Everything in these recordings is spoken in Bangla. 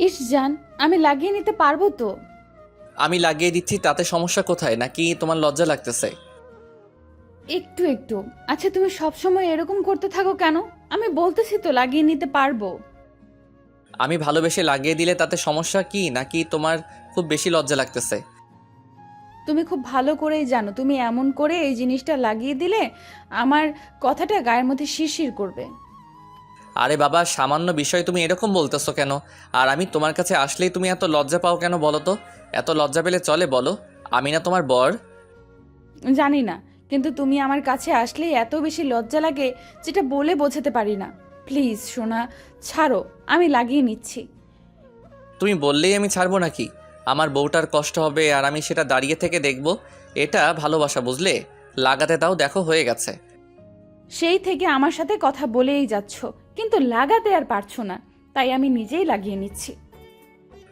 ইস জান আমি লাগিয়ে নিতে পারব তো? আমি লাগিয়ে দিচ্ছি তাতে সমস্যা কোথায়? নাকি তোমার লজ্জা লাগতেছে? একটু একটু। আচ্ছা তুমি সবসময় এরকম করতে থাকো কেন? আমি বলতেছি তো লাগিয়ে নিতে পারব। আমি ভালোবেসে লাগিয়ে দিলে তাতে সমস্যা কি? নাকি তোমার খুব বেশি লজ্জা লাগতেছে? তুমি খুব ভালো করেই জানো তুমি এমন করে এই জিনিসটা লাগিয়ে দিলে আমার কথাটা গায়ের মধ্যে শিরশির করবে। আরে বাবা সামান্য বিষয় তুমি এরকম বলতেছো কেন? আর আমি তোমার কাছে আসলেই তুমি এত লজ্জা পাও কেন বলো তো? এত লজ্জা পেলে চলে বলো। আমি না তোমার বর। জানি না কিন্তু তুমি আমার কাছে আসলেই এত বেশি লজ্জা লাগে যেটা বলে বোঝাতে পারি না। প্লিজ সোনা ছাড়ো আমি লাগিয়ে নিচ্ছি। তুমি বললেই আমি ছাড়বো নাকি? আমার বউটার কষ্ট হবে আর আমি সেটা দাঁড়িয়ে থেকে দেখব। এটা ভালোবাসা বুঝলে? লাগাতে দাও দেখো হয়ে গেছে। সেই থেকে আমার সাথে কথা বলেই যাচ্ছ। কিন্তু লাগাতে আর পারছ না। তাই আমি নিজেই লাগিয়ে নিচ্ছি।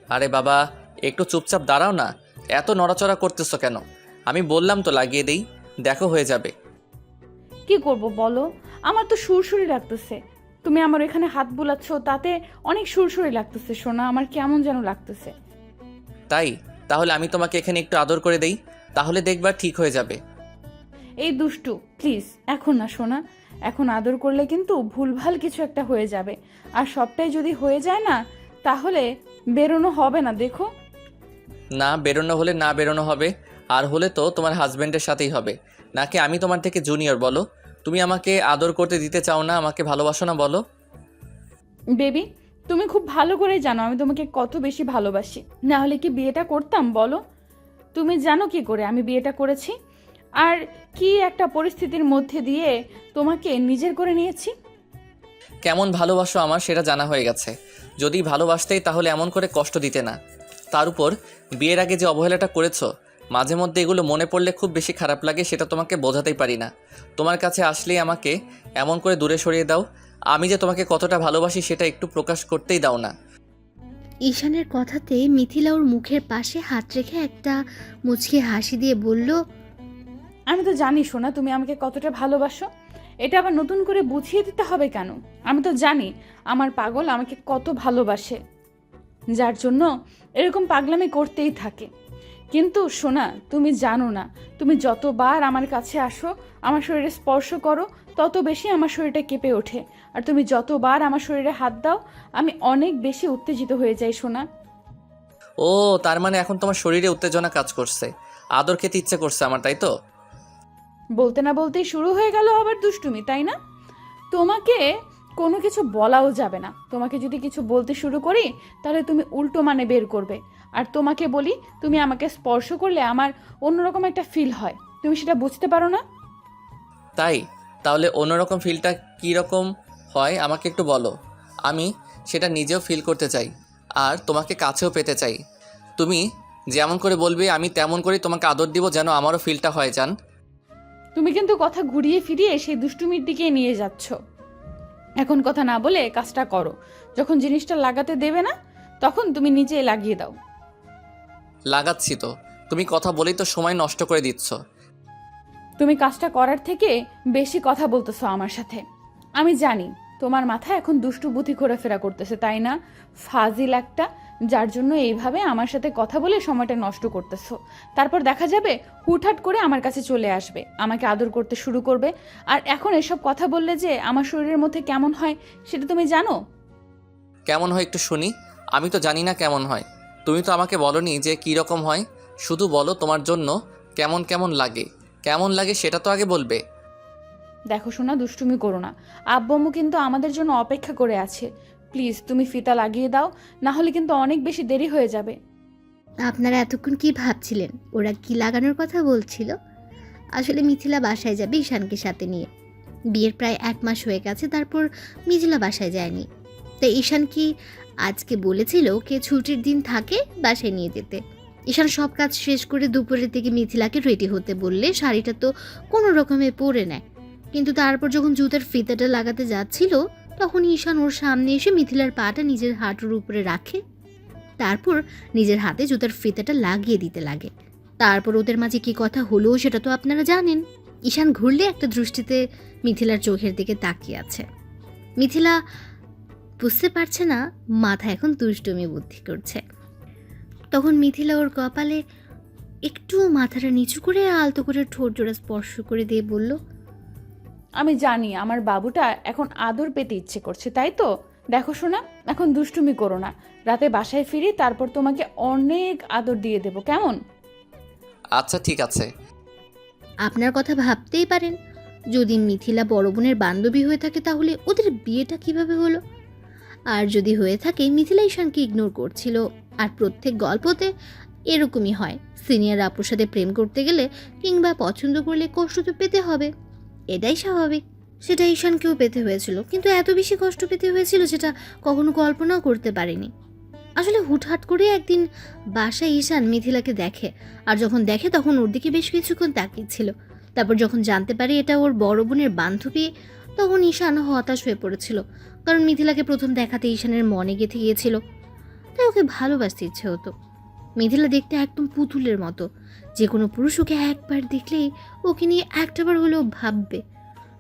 আরে বাবা একটু চুপচাপ দাঁড়াও না। এত নড়াচড়া করতেছো কেন? আমি বললাম তো লাগিয়ে দেই দেখো হয়ে যাবে। কি করব বলো? আমার তো সুরসুরি লাগতেছে। তুমি আমার এখানে হাত বুলাচ্ছ তাতে অনেক সুরসুরি লাগতেছে সোনা। আমার কেমন যেন লাগতেছে। তাই? তাহলে আমি তোমাকে এখানে একটু আদর করে দেই তাহলে দেখবার ঠিক হয়ে যাবে। এই দুষ্টু প্লিজ এখন না সোনা। এখন আদর করলে কিন্তু ভুলভাল কিছু একটা হয়ে যাবে। আর সবটাই যদি হয়ে যায় না তাহলে বেরোনো হবে না দেখো। না বেরোনো হলে না বেরোনো হবে আর হলে তো তোমার হাজবেন্ডের সাথেই হবে। নাকি আমি তোমার থেকে জুনিয়র বলো? তুমি আমাকে আদর করতে দিতে চাও না আমাকে ভালোবাসো না বলো? বেবি তুমি খুব ভালো করেই জানো আমি তোমাকে কত বেশি ভালোবাসি। না হলে কি বিয়েটা করতাম বলো? তুমি জানো কি করে আমি বিয়েটা করেছি? আর কি একটা পরিস্থিতির মধ্যে দিয়ে তোমাকে নিজের করে নিয়েছি? কেমন ভালোবাসো আমার সেটা জানা হয়ে গেছে। যদি ভালোবাসতেই তাহলে এমন করে কষ্ট দিতে না। তার উপর বিয়ের আগে যে অবহেলাটা করেছ মাঝে মধ্যে এগুলো মনে পড়লে খুব বেশি খারাপ লাগে সেটা তোমাকে বোঝাতেই পারি না। তোমার কাছে আসলেই আমাকে এমন করে দূরে সরিয়ে দাও আমি যে তোমাকে কতটা ভালোবাসি সেটা একটু প্রকাশ করতেই দাও না। ঈশানের কথাতে মিথিলা ওর মুখের পাশে হাত রেখে একটা মুচকি হাসি দিয়ে বলল আমি তো জানি শোনা তুমি আমাকে কতটা ভালোবাসো। এটা আবার নতুন করে বুঝিয়ে দিতে হবে কেন? আমি তো জানি, আমার পাগল আমাকে কত ভালোবাসে। যার জন্য এরকম পাগলামি করতেই থাকে। কিন্তু শোনা তুমি জানো না, তুমি যতবার আমার কাছে আসো, আমার শরীরে স্পর্শ করো, তত বেশি আমার শরীরটা কেঁপে ওঠে। আর তুমি যতবার আমার শরীরে হাত দাও, আমি অনেক বেশি উত্তেজিত হয়ে যাই শোনা ও, তার মানে এখন তোমার শরীরে উত্তেজনা কাজ করছে। আদর খেতে ইচ্ছে করছে আমার, তাই তো? বলতে না বলতেই শুরু হয়ে গেল আবার দুষ্টুমি, তাই না? তোমাকে কোনো কিছু বলাও যাবে না। তোমাকে যদি কিছু বলতে শুরু করি, তাহলে তুমি উল্টো মানে বের করবে। আর তোমাকে বলি, তুমি আমাকে স্পর্শ করলে আমার অন্যরকম একটা ফিল হয়। তুমি সেটা বুঝতে পারো না? তাই? তাহলে অন্যরকম ফিলটা কী রকম হয়, আমাকে একটু বলো। আমি সেটা নিজেও ফিল করতে চাই, আর তোমাকে কাছেও পেতে চাই। তুমি যেমন করে বলবে, আমি তেমন করে তোমাকে আদর দিব যেন আমারও ফিলটা হয়, জান। তুমি কিন্তু কথা ঘুরিয়ে ফিরিয়ে সেই দুষ্টুমির দিকে নিয়ে যাচ্ছ। এখন কথা না বলে কাজটা করো। যখন জিনিসটা লাগাতে দেবে না তখন তুমি নিজে লাগিয়ে দাও। লাগাচ্ছি তো। তুমি কথা বলেই তো সময় নষ্ট করে দিচ্ছ। তুমি কাজটা করার থেকে বেশি কথা বলতেছো আমার সাথে। আমি জানি তোমার মাথায় এখন দুষ্টু বুদ্ধি ঘোরাফেরা করতেছে, তাই না? ফাজিল একটা, যার জন্য এইভাবে আমার সাথে কথা বলে সময়টা নষ্ট করতেছো। তারপর দেখা যাবে হুটহাট করে আমার কাছে চলে আসবে, আমাকে আদর করতে শুরু করবে। আর এখন এসব কথা বললে যে আমার শরীরের মধ্যে কেমন হয়, সেটা তুমি জানো? কেমন হয় একটু শুনি। আমি তো জানি না কেমন হয়। তুমি তো আমাকে বলনি যে কী রকম হয়। শুধু বলো তোমার জন্য কেমন কেমন লাগে। কেমন লাগে সেটা তো আগে বলবে। দেখো শোনা দুষ্টুমি করো না। আব্বু কিন্তু আমাদের জন্য অপেক্ষা করে আছে। প্লিজ, তুমি ফিতা লাগিয়ে দাও, না হলে কিন্তু অনেক বেশি দেরি হয়ে যাবে। আপনারা এতক্ষণ কি ভাবছিলেন? ওরা কি লাগানোর কথা বলছিল? আসলে মিথিলা বাসায় যাবে ঈশানকে সাথে নিয়ে। বিয়ের প্রায় এক মাস হয়ে গেছে, তারপর মিথিলা বাসায় যায়নি। তাই ঈশান কি আজকে বলেছিল কে ছুটির দিন থাকে বাসায় নিয়ে যেতে? ঈশান সব কাজ শেষ করে দুপুরের দিকে মিথিলাকে রেডি হতে বললে শাড়িটা তো কোনো রকমে পরে নেয়। কিন্তু তারপর যখন জুতার ফিতাটা লাগাতে যাচ্ছিল, তখন ঈশান ওর সামনে এসে মিথিলার পাটা নিজের হাঁটুর উপরে রাখে। তারপর নিজের হাতে জুতার ফিতাটা লাগিয়ে দিতে লাগে। তারপর ওদের মাঝে কি কথা হলো সেটা তো আপনারা জানেন। ঈশান ঘুরলে একটা দৃষ্টিতে মিথিলার চোখের দিকে তাকিয়ে আছে। মিথিলা, বুঝতে পারছে না, মাথা এখন দুষ্টুমি বুদ্ধি করছে। তখন মিথিলা ওর কপালে একটু মাথাটা নিচু করে আলতো করে ঠোঁট জোড়া স্পর্শ করে দিয়ে বলল আমি জানি আমার বাবুটা এখন আদর পেতে ইচ্ছে করছে তাই তো? দেখো শোনা এখন দুষ্টুমি করো না। রাতে বাসায় ফিরি তারপর তোমাকে অনেক আদর দিয়ে দেবো কেমন? আচ্ছা ঠিক আছে। আপনার কথা ভাবতেই পারেন। যদি মিথিলা বড় বোনের বান্ধবী হয়ে থাকে তাহলে ওদের বিয়েটা কীভাবে হলো? আর যদি হয়ে থাকে মিথিলা ঈশানকে ইগনোর করছিল। আর প্রত্যেক গল্পতে এরকমই হয়। সিনিয়র আপুর সাথে প্রেম করতে গেলে কিংবা পছন্দ করলে কষ্ট তো পেতে হবে। এটাই স্বাভাবিক। সেটা ঈশানকেও পেতে হয়েছিল, কিন্তু এত বেশি কষ্ট পেতে হয়েছিল যেটা কখনো কল্পনাও করতে পারিনি। আসলে হুটহাট করে একদিন বাসায় ঈশান মিথিলাকে দেখে, আর যখন দেখে তখন ওর দিকে বেশ কিছুক্ষণ তাকিয়েছিল। তারপর যখন জানতে পারে এটা ওর বড় বোনের বান্ধবী, তখন ঈশান হতাশ হয়ে পড়েছিল, কারণ মিথিলাকে প্রথম দেখাতে ঈশানের মনে গেঁথে গিয়েছিল। তাই ওকে ভালোবাসতে ইচ্ছে হতো। মিথিলা দেখতে একদম পুতুলের মতো। যে কোনো পুরুষ ওকে একবার দেখলেই ওকে নিয়ে একটাবার হলেও ভাববে।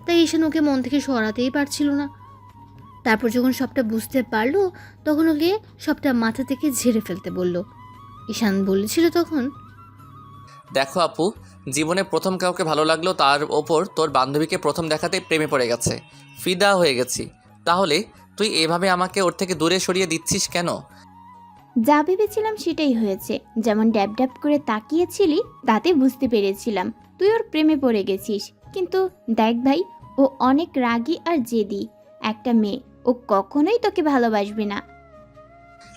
তাই ঈশান ওকে মন থেকে সরাতেই পারছিল না। তারপর যখন সবটা বুঝতে পারল, তখন ওকে সবটা মাথা থেকে ঝেড়ে ফেলতে বলল। ঈশান বলেছিল তখন, দেখো আপু, জীবনে প্রথম কাউকে ভালো লাগল তার ওপর তোর বান্ধবীকে প্রথম দেখাতেই প্রেমে পড়ে গেছে। ফিদা হয়ে গেছি। তাহলে তুই এভাবে আমাকে ওর থেকে দূরে সরিয়ে দিচ্ছিস কেন? যা ভেবেছিলাম সেটাই হয়েছে। যেমন ড্যাব ড্যাব করে তাকিয়েছিলি, তাতে বুঝতে পেরেছিলাম। তুই ওর প্রেমে পড়ে গেছিস। কিন্তু দেখ ভাই, ও অনেক রাগী আর জেদি। একটা মেয়ে, ও কখনোই তোকে ভালোবাসবে না।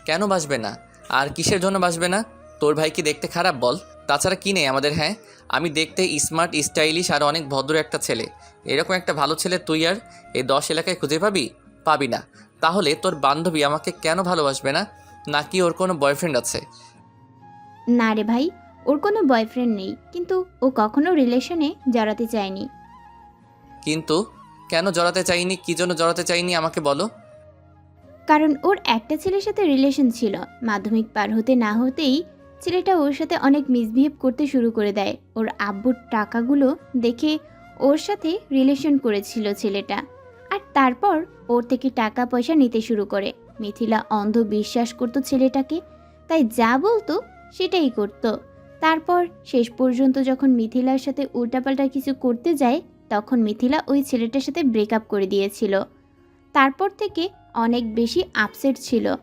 কেন বাসবে না? আর কিসের জন্য বাসবে না? তোর ভাই কি দেখতে খারাপ বল? তাছাড়া কি নেই আমাদের হ্যাঁ? আমি দেখতে স্মার্ট, স্টাইলিশ আর অনেক ভদ্র একটা ছেলে। এরকম একটা ভালো ছেলে তুই আর এই দশ এলাকায় খুঁজে পাবি? পাবি না। তাহলে তোর বান্ধবী আমাকে কেন ভালোবাসবে না? নাকি ওর কোনো বয়ফ্রেন্ড আছে? না রে ভাই ওর কোনো বয়ফ্রেন্ড নেই কিন্তু ও কখনো রিলেশনে জড়াতে চায়নি। কিন্তু কেন জড়াতে চাইনি? কী জন্য জড়াতে চাইনি? আমাকে বলো। কারণ ওর একটা ছেলের সাথে রিলেশন ছিল মাধ্যমিক পার হতে না হতেই ছেলেটা ওর সাথে অনেক মিসবিহেভ করতে শুরু করে দেয়। ওর আব্বুর টাকাগুলো দেখে ওর সাথে রিলেশন করেছিল ছেলেটা। আর তারপর ওর থেকে টাকা পয়সা নিতে শুরু করে। মিথিলা অন্ধ বিশ্বাস করতো ছেলেটাকে, তাই যা বলতো সেটাই করত। তারপর শেষ পর্যন্ত যখন মিথিলার সাথে উল্টাপাল্টা কিছু করতে যায়, তখন মিথিলা ওই ছেলেটার সাথে ব্রেকআপ করে দিয়েছিল। তারপর থেকে অনেক বেশি আপসেট ছিল।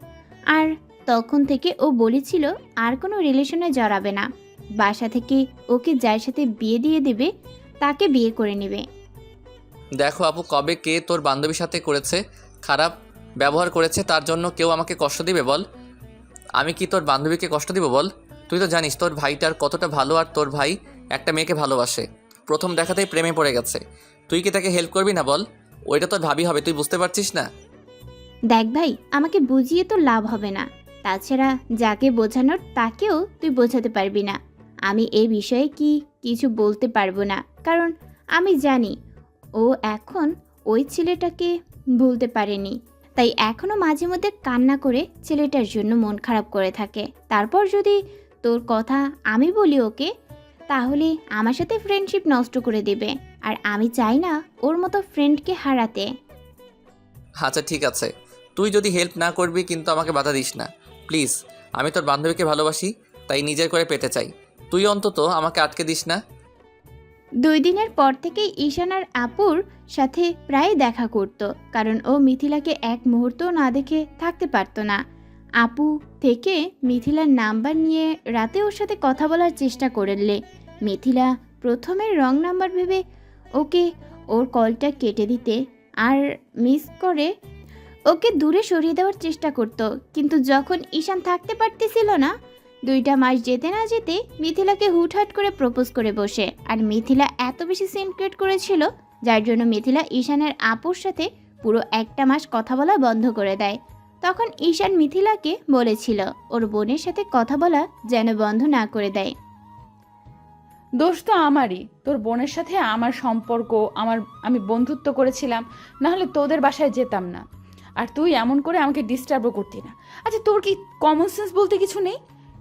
আর তখন থেকে ও বলেছিল, আর কোনো রিলেশনে জড়াবে না। বাসা থেকে ওকে যার সাথে বিয়ে দিয়ে দেবে, তাকে বিয়ে করে নেবে। দেখো আপু, কবে কে তোর বান্ধবীর সাথে করেছে খারাপ ব্যবহার করেছে, তার জন্য কেউ আমাকে কষ্ট দিবে বল। আমি কি তোর বান্ধবীকে কষ্ট দিব বল? তুই তো জানিস, তোর ভাইটার কতটা ভালো আর তোর ভাই একটা মেয়েকে ভালোবাসে। প্রথম দেখাতেই প্রেমে পড়ে গেছে। তুই কি তাকে হেল্প করবি না বল? ওইটা তোর ভাবি হবে, তুই বুঝতে পারছিস না? দেখ ভাই, আমাকে বুঝিয়ে তো লাভ হবে না। তাছাড়া যাকে বোঝানোর, তাকেও তুই বোঝাতে পারবি না। আমি এ বিষয়ে কি কিছু বলতে পারব না। কারণ আমি জানি, ও এখন ওই ছেলেটাকে ভুলতে পারেনি। তাই এখনও মাঝে মধ্যে কান্না করে ছেলেটার জন্য মন খারাপ করে থাকে। তারপর যদি তোর কথা আমি বলি ওকে, তাহলে আমার সাথে ফ্রেন্ডশিপ নষ্ট করে দেবে। আর আমি চাই না ওর মতো ফ্রেন্ডকে হারাতে। আচ্ছা ঠিক আছে। তুই যদি হেল্প না করবি কিন্তু আমাকে বাধা দিস না। প্লিজ আমি তোর বান্ধবীকে ভালোবাসি, তাই নিজের করে পেতে চাই। তুই অন্তত আমাকে আটকে দিস না। দুই দিনের পর থেকেই ঈশান আর আপুর সাথে প্রায় দেখা করত, কারণ ও মিথিলাকে এক মুহূর্তও না দেখে থাকতে পারতো না। আপু থেকে মিথিলার নাম্বার নিয়ে রাতে ওর সাথে কথা বলার চেষ্টা করলে, মিথিলা প্রথমে রং নাম্বার ভেবে ওকে ওর কলটা কেটে দিতে আর মিস করে ওকে দূরে সরিয়ে দেওয়ার চেষ্টা করত, কিন্তু যখন ঈশান থাকতে পারতেছিল না দুইটা মাস যেতে না যেতে মিথিলাকে হুটহাট করে প্রপোজ করে বসে। আর মিথিলা এত বেশি সিন ক্রিয়েট করেছিল, যার জন্য মিথিলা ঈশানের আপুর সাথে পুরো একটা মাস কথা বলা বন্ধ করে দেয়। তখন ঈশান মিথিলাকে বলেছিল, ওর বোনের সাথে কথা বলা যেন বন্ধ না করে দেয়। দোষ তো আমারই। তোর বোনের সাথে আমার সম্পর্ক, আমার, আমি বন্ধুত্ব করেছিলাম, না হলে তোদের বাসায় যেতাম না। আর তুই এমন করে আমাকে ডিস্টার্বও করতি না। আচ্ছা তোর কি কমন সেন্স বলতে কিছু নেই?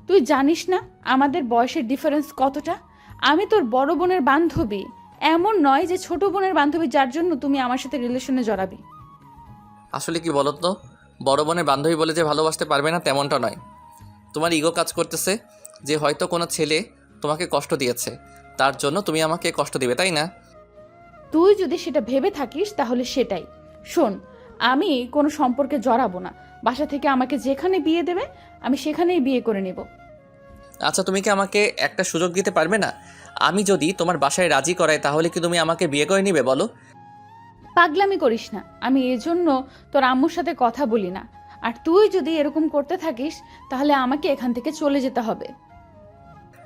তুই জানিস না আমাদের বয়সের ডিফারেন্স কতটা? আমি তোর বড় বোনের বান্ধবী। এমন নয় যে ছোট বোনের বান্ধবী যার জন্য তুমি আমার সাথে রিলেশনে জড়াবি। আসলে কি বলো তো বড় বোনের বান্ধবী বলে যে ভালোবাসতে পারবে না তেমনটা নয়। তোমার ইগো কাজ করতেছে যে হয়তো কোনো ছেলে তোমাকে কষ্ট দিয়েছে। তার জন্য তুমি আমাকে কষ্ট দিবে তাই না? তুই যদি সেটা ভেবে থাকিস তাহলে সেটাই। শোন আমি কোনো সম্পর্কে জড়াবো না। বাসা থেকে আমাকে যেখানে বিয়ে দেবে আমি সেখানেই বিয়ে করে নেব। আচ্ছা তুমি কি আমাকে একটা সুযোগ দিতে পারবে না? আমি যদি তোমার বাসায় রাজি করাই তাহলে কি তুমি আমাকে বিয়ে করে নিবে বলো? পাগলামি করিস না। আমি এজন্য তোর আম্মুর সাথে কথা বলি না। আর তুই যদি এরকম করতে থাকিস তাহলে আমাকে এখান থেকে চলে যেতে হবে।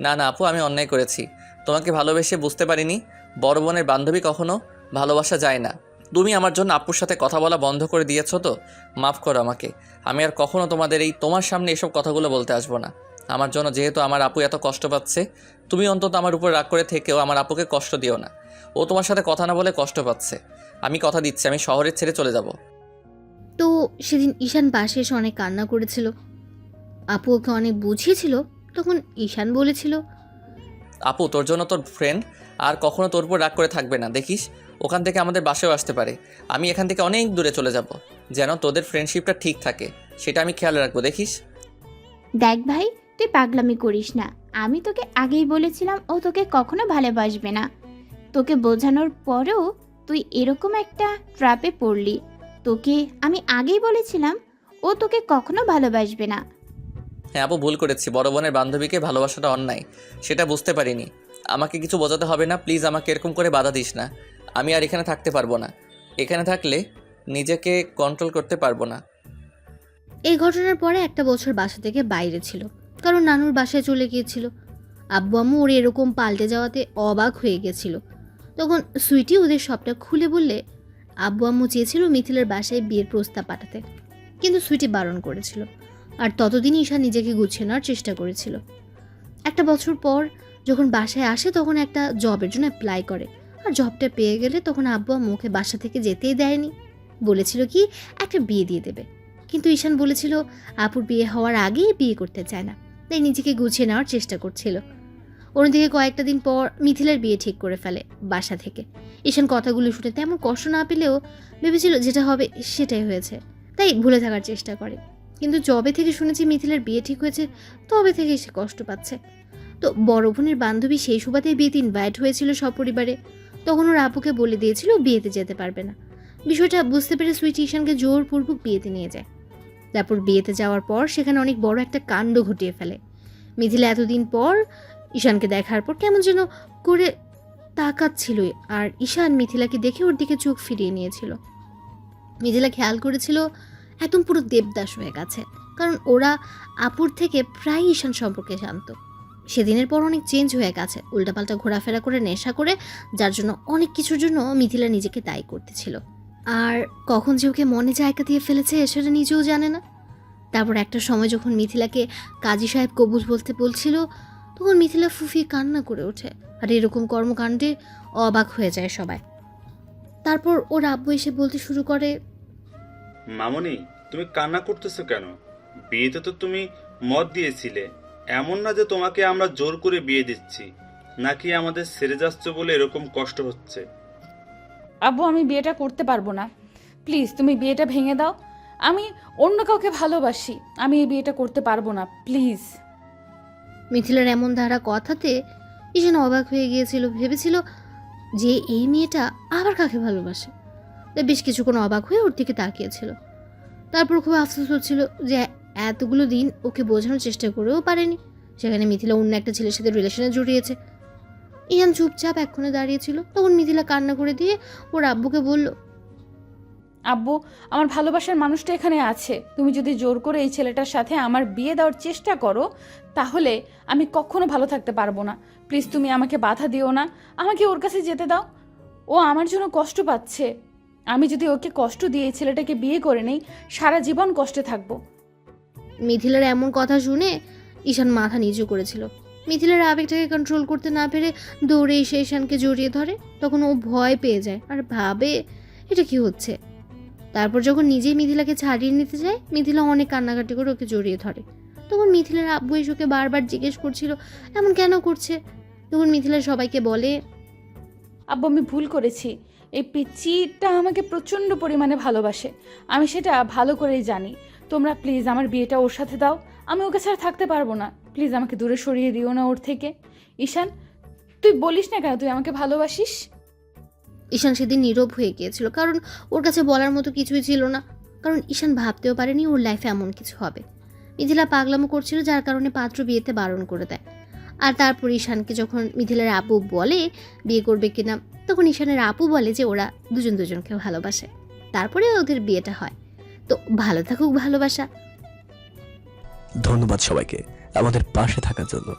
না না আপু আমি অন্যায় করেছি। তোমাকে ভালোবেসে বুঝতে পারিনি। বড় বোনের বান্ধবী কখনো ভালোবাসা যায় না। তুমি আমার জন্য আপুর সাথে কথা বলা বন্ধ করে দিয়েছ তো? মাফ করো আমাকে। আমি আর কখনো তোমাদের এই তোমার সামনে এসব কথাগুলো বলতে আসব না। আমার জন্য যেহেতু আমার আপু এত কষ্ট পাচ্ছে তুমি অন্তত আমার উপর রাগ করে থেকেও আমার আপুকে কষ্ট দিও না। ও তোমার সাথে কথা না বলে কষ্ট পাচ্ছে। আমি কথা দিচ্ছি আমি শহরের ছেড়ে চলে যাব। তো সেদিন ঈশান পাশে এসে অনেক কান্না করেছিল। আপু ওকে অনেক বুঝিয়েছিল তখন ঈশান বলেছিল। আপু তোর জন্য তোর ফ্রেন্ড আর কখনো তোর উপর রাগ করে থাকবে না দেখিস? ওখান থেকে আমাদের বাসায়ও আসতে পারে। আমি এখান থেকে অনেক দূরে চলে যাব যেন তোদের ফ্রেন্ডশিপটা ঠিক থাকে। সেটা আমি খেয়াল রাখব দেখিস। দেখ ভাই তুই পাগলামি করিস না। আমি তোকে আগেই বলেছিলাম ও তোকে কখনো ভালোবাসবে না। তোকে বোঝানোর পরেও তুই এরকম একটা ট্র্যাপে পড়লি। তোকে আমি আগেই বলেছিলাম ও তোকে কখনো ভালোবাসবে না। হ্যাঁ আপু ভুল করেছি। বড় বোনের বান্ধবীকে ভালোবাসাটা অন্যায় সেটা বুঝতে পারিনি। আমাকে কিছু বোঝাতে হবে না প্লিজ আমাকে এরকম করে বাধা দিস না। আমি আর এখানে থাকতে পারব না। এখানে থাকলে নিজেকে কন্ট্রোল করতে পারব না। এই ঘটনার পরে একটা বছর বাসা থেকে বাইরে ছিল। কারণ নানুর বাসায় চলে গিয়েছিল। আব্বু আম্মু ওর এরকম পাল্টে যাওয়াতে অবাক হয়ে গেছিল। তখন সুইটি ওদের সবটা খুলে বললে, আব্বু আম্মু চেয়েছিল মিথিলের বাসায় বিয়ের প্রস্তাব পাঠাতে। কিন্তু সুইটি বারণ করেছিল। আর ততদিন ঈশা নিজেকে গুছিয়ে নেওয়ার চেষ্টা করেছিল। একটা বছর পর যখন বাসায় আসে তখন একটা জবের জন্য অ্যাপ্লাই করে। আর জবটা পেয়ে গেলে তখন আব্বু আম্মুকে বাসা থেকে যেতেই দেয়নি। বলেছিল কি, একটা বিয়ে দিয়ে দেবে। কিন্তু ঈশান বলেছিল, আপুর বিয়ে হওয়ার আগেই বিয়ে করতে চায় না। তাই নিজেকে গুছিয়ে নেওয়ার চেষ্টা করছিল। অন্যদিকে কয়েকটা দিন পর মিথিলার বিয়ে ঠিক করে ফেলে বাসা থেকে। ঈশান কথাগুলো শুনে তেমন কষ্ট না পেলেও ভেবেছিল যেটা হবে সেটাই হয়েছে। তাই ভুলে থাকার চেষ্টা করে। কিন্তু যবে থেকে শুনেছি মিথিলের বিয়ে ঠিক হয়েছে, তবে থেকে সে কষ্ট পাচ্ছে। তো বড় বোনের বান্ধবী সেই সুবাদে বিয়েতে ইনভাইট হয়েছিল সপরিবারে। তখন ওর আপুকে বলে দিয়েছিল বিয়েতে যেতে পারবে না। বিষয়টা বুঝতে পেরে সুইটি ঈশানকে জোরপূর্বক বিয়েতে নিয়ে যায়। তারপর বিয়েতে যাওয়ার পর সেখানে অনেক বড় একটা কাণ্ড ঘটিয়ে ফেলে। মিথিলা এতদিন পর ঈশানকে দেখার পর কেমন যেন করে তাকাচ্ছিল আর ঈশান মিথিলাকে দেখে ওর দিকে চোখ ফিরিয়ে নিয়েছিল। মিথিলা খেয়াল করেছিল, একদম পুরো দেবদাস হয়ে গেছে। কারণ ওরা আপুর থেকে প্রায় ঈশান সম্পর্কে জানতো। সেদিনের পর অনেক চেঞ্জ হয়ে গেছে। উল্টাপাল্টা ঘোরাফেরা করে, নেশা করে, যার জন্য অনেক কিছুর জন্য মিথিলা নিজেকে দায়ী করতেছিল। আর কখন যে ওকে মনে জায়গা দিয়ে ফেলেছে সেটা নিজেও জানে না। তারপর একটা সময় যখন মিথিলাকে কাজী সাহেব কবুল বলতে বলছিল, তখন মিথিলা ফুফিয়ে কান্না করে ওঠে। আর এরকম কর্মকাণ্ডে অবাক হয়ে যায় সবাই। তারপর ওর আব্বু এসে বলতে শুরু করে, মামনি, তুমি কান্না করতেছো কেন? বিয়েতে তো তুমি মত দিয়েছিলে। এমন না যে তোমাকে আমরা জোর করে বিয়ে দিচ্ছি নাকি আমাদের সেরে যাচ্ছ বলে এরকম কষ্ট হচ্ছে? আব্বু আমি বিয়েটা করতে পারব না। প্লিজ তুমি বিয়েটা ভেঙে দাও। আমি অন্য কাউকে ভালোবাসি আমি এই বিয়েটা করতে পারব না প্লিজ। মিথিলার এমন ধারা কথাতে ঈশান অবাক হয়ে গিয়েছিল ভেবেছিল যে এই মেয়েটা আবার কাকে ভালোবাসে। তাই বেশ কিছুক্ষণ অবাক হয়ে ওর দিকে তাকিয়েছিল। তারপর খুব আফসোস হচ্ছিল যে এতগুলো দিন ওকে বোঝানোর চেষ্টা করেও পারেনি। সেখানে মিথিলা অন্য একটা ছেলের সাথে রিলেশনে জড়িয়েছে। ইয়ান চুপচাপ এক্ষণে দাঁড়িয়েছিল তখন মিথিলা কান্না করে দিয়ে ওর আব্বুকে বলল, আব্বু, আমার ভালোবাসার মানুষটা এখানে আছে। তুমি যদি জোর করে এই ছেলেটার সাথে আমার বিয়ে দেওয়ার চেষ্টা করো, তাহলে আমি কখনো ভালো থাকতে পারব না। প্লিজ তুমি আমাকে বাধা দিও না। আমাকে ওর কাছে যেতে দাও। ও আমার জন্য কষ্ট পাচ্ছে। আমি যদি ওকে কষ্ট দিয়ে এই ছেলেটাকে বিয়ে করে নেই, সারা জীবন কষ্টে থাকব। মিথিলার এমন কথা শুনে ঈশান মাথা নিচু করেছিল। মিথিলার আবেগটাকে কন্ট্রোল করতে না পেরে দৌড়ে এসে ঈশানকে জড়িয়ে ধরে, তখন ও ভয় পেয়ে যায় আর ভাবে, এটা কি হচ্ছে? তারপর যখন নিজেই মিথিলাকে ছাড়িয়ে নিতে যায়, মিথিলা অনেক কান্নাকাটি করে ওকে জড়িয়ে ধরে। তখন মিথিলার আব্বু এসে ওকে বারবার জিজ্ঞেস করছিল, এমন কেন করছে? তখন মিথিলা সবাইকে বলে, আব্বু, আমি ভুল করেছি। এই পিচ্চিটা আমাকে প্রচণ্ড পরিমাণে ভালোবাসে। আমি সেটা ভালো করেই জানি। তোমরা প্লিজ আমার বিয়েটা ওর সাথে দাও। আমি ওকে ছাড়া থাকতে পারব না। প্লিজ আমাকে দূরে সরিয়ে দিও না ওর থেকে। ঈশান, তুই বলিস না কেন? তুই আমাকে ভালোবাসিস? ঈশান সেদিন নীরব হয়ে গিয়েছিল। কারণ ওর কাছে বলার মতো কিছুই ছিল না। কারণ ঈশান ভাবতেও পারেনি ওর লাইফে এমন কিছু হবে। মিথিলা পাগলামো করছিল, যার কারণে পাত্র বিয়েতে বারণ করে দেয়। আর তারপর ঈশানকে যখন মিথিলার আপু বলে বিয়ে করবে কিনা, তখন ঈশানের আপু বলে যে ওরা দুজন দুজনকে ভালোবাসে। তারপরে ওদের বিয়েটা হয়। তো ভালো থাকুক ভালোবাসা। ধন্যবাদ সবাইকে আমাদের পাশে থাকার জন্য।